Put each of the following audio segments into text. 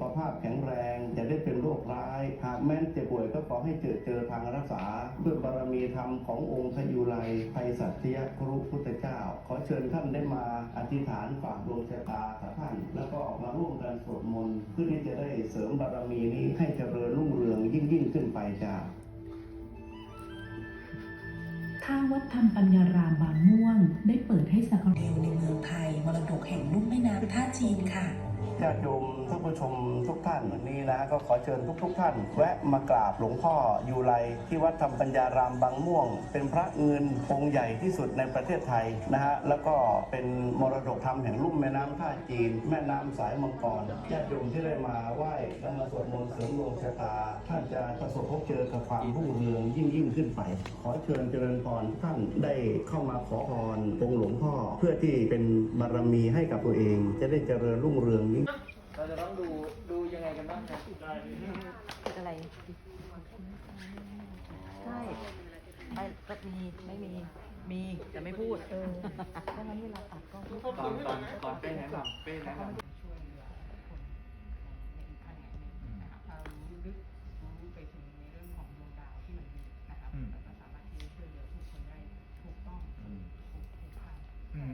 ขภาพแข็งแรงจะได้เป็นโรคร้ายหากแม้นเจ็บป่วยก็ขอให้เจอเจอทางรักษา เพื่อบารมีธรรมขององค์พยุไลไพศาลยครุพุทธเจ้า ขอเชิญท่านได้มาอธิษฐานฝากดวงชะตากับท่าน แล้วก็ออกมาร่วมกันสวดมนต์เพื่อที่จะได้เสริมบารมีนี้ให้เจริญรุ่งเรืองยิ่งยิ่งขึ้นไปจ้าทางวัดธรรมปัญญารามบางม่วง ได้เปิดให้สักการะเดียวในเมืองไทยมรดกแห่งลุ่มแม่น้ำท่าจีนค่ะ ญาติโยมท่านผู้ชมทุกท่านวันนี้นะก็ขอเชิญทุกๆท่าน แวะมากราบหลวงพ่อยูไลที่วัดธรรมปัญญารามบางม่วง เป็นพระเงินองค์ใหญ่ที่สุดในประเทศไทยนะฮะแล้วก็เป็นมรดกธรรมแห่งลุ่มแม่น้ำท่าจีน แม่น้ำสายมังกรญาติโยมที่ได้มาไหว้และมาสวดมนต์เสริมดวงชะตา ท่านจะประสบพบเจอกับความรุ่งเรืองยิ่งยิ่งขึ้นไป ขอเชิญเจริญพรท่านได้เข้ามาขอพรองค์หลวงพ่อ เพื่อที่เป็นบารมีให้กับตัวเอง จะได้เจริญรุ่งเรืองยิ่งเราจะต้องดูดูยังไงกันบ้างครับอะไร ใช่ไปก็มีไม่มี มีแต่ไม่พูด เออดังนั้นเวลาตัดก็ ตอนตอนตอนเป้แนะนำเป้แนะนำ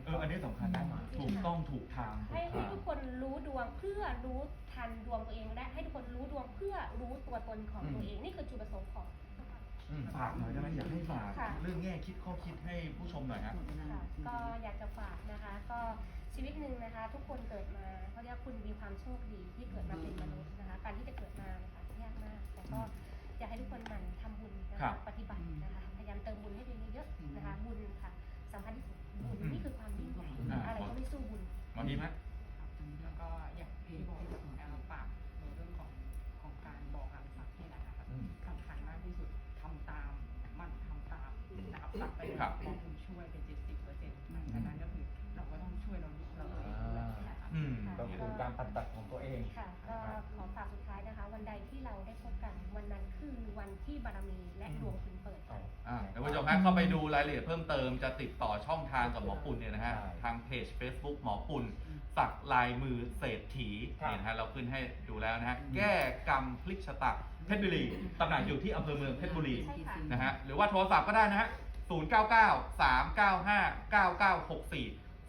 เอออันนี้สำคัญนะถูกต้องถูกทางถูให้กให้ทางทุกคนรู้ดวงเพื่อรู้ทันดวงตัวเองและให้ทุกคนรู้ดวงเพื่อรู้ตัวตนของตัวเอง นี่คือจุดประสงค์ของ อืมฝากหน่อยได้ไหมอยากให้ฝาก ค่ะ เรื่องแง่คิดข้อคิดให้ผู้ชมหน่อยฮะ ค่ะก็อยากจะฝากนะคะ ก็ชีวิตหนึ่งนะคะ ทุกคนเกิดมาเขาเรียกว่าคุณมีความโชคดีที่เกิดมาเป็นมนุษย์นะคะ การที่จะเกิดมานะคะยากมากแต่ก็อยากให้ทุกคนหมั่นทำบุญนะครัคะบ ปฏิบัตินะคะพยายามเติมบุญให้ตัวเองเยอะๆนะคะบุญค่ะสำคัญที่สุด นะครับสักไปเลยครับกองทุนช่วยเป็นเจ็ดสิบเปอร์เซ็นต์หลังจากนั้นก็คือเราก็ต้องช่วยเราเราเองด้วยนะครับอืมก็คือการปฏิบัติของตัวเอง ค่ะก็ขอฝากสุดท้ายนะคะ วันใดที่เราได้พบกันวันนั้นคือวันที่บารมีและดวงคุณเปิดค่ะ อ่าเดี๋ยวผู้ชมฮะเข้าไปดูรายละเอียดเพิ่มเติมจะติดต่อช่องทางกับหมอปุ่นเนี่ยนะฮะ ใช่ทางเพจ Facebook หมอปุ่น สักลายมือเศรษฐีครับนี่นะฮะเราขึ้นให้ดูแล้วนะฮะ แก้กรรมพลิกชะตาเพชรบุรีตำแหน่งอยู่ที่อำเภอเมืองเพชรบุรีใช่ค่ะ นะฮะหรือว่าโทรศัพท์ก็ได้นะฮะ 0 9 9 3 9 5 9 9 6 4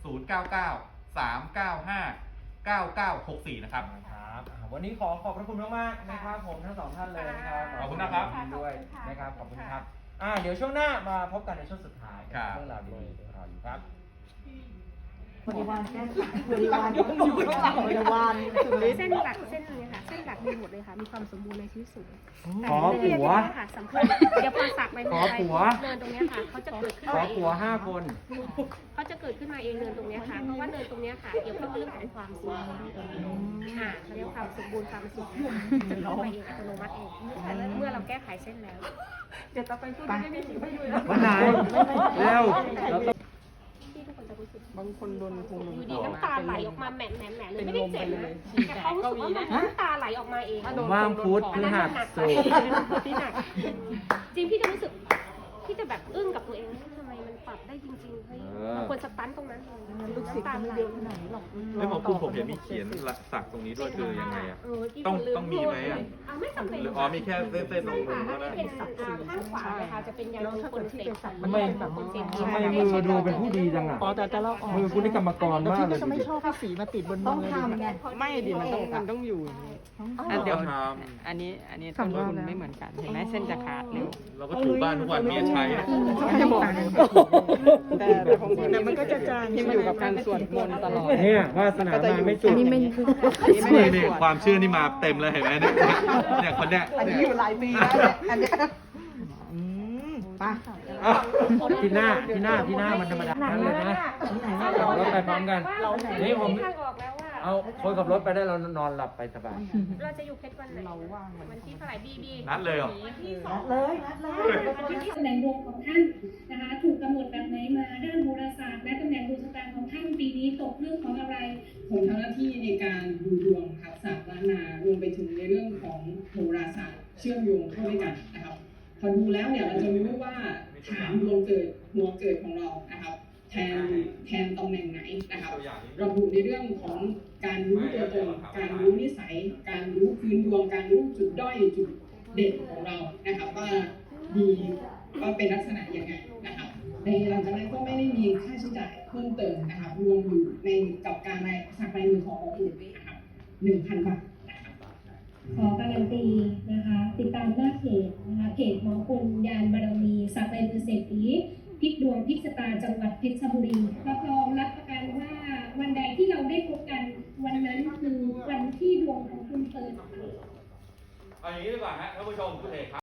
0 9 9 3 9 5 9 9 6 4 นะครับ ครับอ่าวันนี้ขอขอบพระคุณมากๆนะครับผมทั้งสองท่านเลยนะครับขอบคุณนะครับขอบคุณด้วยขอบคุณค่ะนะครับขอบคุณครับอ่าเดี๋ยวช่วงหน้ามาพบกันในช่วงสุดท้ายครับเรื่องราวดีๆรออยู่ครับ บริวารแก้บริวารต้องอยู่ข้างหลัง บริวารสุดฤทธิ์ เส้นหลักเส้นนี้ค่ะเส้นหลักมีหมดเลยค่ะ มีความสมบูรณ์ในชีวิตสูงขอผัวแต่ค่ะสำคัญเดี๋ยวพอสักไปขอผัว เนินตรงเนี้ยค่ะเขาจะเกิดขึ้นขอมาเอผัวงห้าคนเขาจะเกิดขึ้นมาเองเนินตรงเนี้ยค่ะเพราะว่าเนินตรงเนี้ยค่ะเกี่ยวข้องกับเรื่องของความสุขอ่าเขาเรียกว่าความสมบูรณ์ความสุขจะเข้ามาเองอัตโนมัติเองเมื่อเราแก้ไขเส้นแล้วเดี๋ยวต่อไปพูดไม่มีสิทธิ์ไม่อยู่วันไหนเร็วเราต้อง บางคนโดนคงโดนอยู่ดีน้ำตาไหลออกมาแหม่แหม่แหม่เลยไม่ได้เจ็บนะแต่เขารู้สึกว่ามันน้ำตาไหลออกมาเองว่างพุธพฤหัสหนักไปศุกร์พี่หนักจริงพี่จะรู้สึกพี่จะแบบอึ้งกับตัวเองทำไมมันปรับได้จริงๆเฮ้ยบางคนสตันตรงนั้น เลยลูกศิษย์ไม่เยอะขนาดนี้หรอกเอ้ยหมอปุ่นผมเห็นมีเขียนสักตรงนี้ด้วยคือยังไงอะเที่ต้องคนลืต้องมีไหมอะเอาไม่จำเป็นหรืออ๋อมีแค่เส้นๆตรงๆค่ะก็ได้อันนี้เป็นอ่าข้างขวาเลยค่ะจะเป็นยันมงคลเสกสรรทำไมแบบคนเสกทำไมมือดูเป็นผู้ดีจังอะอ๋อแต่จะเราออกมือคุณนี่กรรมกรมากเลยจะไม่ชอบให้สีมาติดบนมือต้องทำไงไม่ดิมันต้องมันต้องอยู่อ่ะเดี๋ยว ทอันนี้ อันนี้ต้นทุนไม่เหมือนกัน เห็นไหมเส้นจะขาดเร็วำเราก็ถูบ้านทุกวันเมียใช้นะไม่บอก แต่แต่ของคุณมันก็จะจางที่มันอยู่กับการสวดมนต์ตลอด เนี่ยวาสนามาไม่จุด อันนี้ไม่นี่นี่ความเชื่อนี่มาเต็มเลยเห็นไหมเนี่ยเนี่ยคนเนี้ยอันนี้อยู่หลายปีแล้วเนี่ยอันเนี้ยป่ะที่หน้าที่หน้าที่หน้ามันธรรมดานั่นเลยนะขับรถไปพร้อมกัน นี่ผม ทางออกแล้วว่า เอาคนขับรถไปได้เรานอนหลับไปสบาย เราจะอยู่เพชรวันไหนวันที่เท่าไหร่บีบีนัดเลยเหรอเลยเลยตำแหน่งดวงของท่านนะคะ ถูกกำหนดแบบไหนมาด้านโหราศาสตร์และตำแหน่งดวงชะตาของท่านปีนี้ตกเรื่องของอะไร ผมทำหน้าที่ในการดูดวงครับศาสตร์ล้านนารวมไปถึงในเรื่องของโหราศาสตร์เชื่อมโยงเข้าด้วยกันนะครับพอดูแล้วเนี่ยเราจะรู้ว่าฐานดวงเกิดหัวเกิดของเรานะครับ แทนแทนตำแหน่งไหนนะครับ ระบุในเรื่องของการรู้ตัวตนการรู้นิสัย การรู้พื้นดวง การรู้จุดด้อยจุดเด่นของเรานะครับว่ามีว่าเป็นลักษณะยังไงนะครับ ในหลังจากนั้นก็ไม่ได้มีค่าใช้จ่ายเพิ่มเติมนะครับรวมอยู่ในกับการในสักลายมือขององค์อื่นนะครับหนึ่งพันบาทนะครับขอการันตีนะคะ ติดตามหน้าเพจนะคะเพจหมอคุณยานบารมีสักลายมือเศรษฐี พลิกดวงพลิกชะตาจังหวัดเพชรบุรีรับรองรับประกันว่าวันใดที่เราได้พบกันวันนั้นคือวันที่ดวงของคุณเปิด เอาอย่างนี้ดีกว่าฮะท่านผู้ชมคุณเอกครับ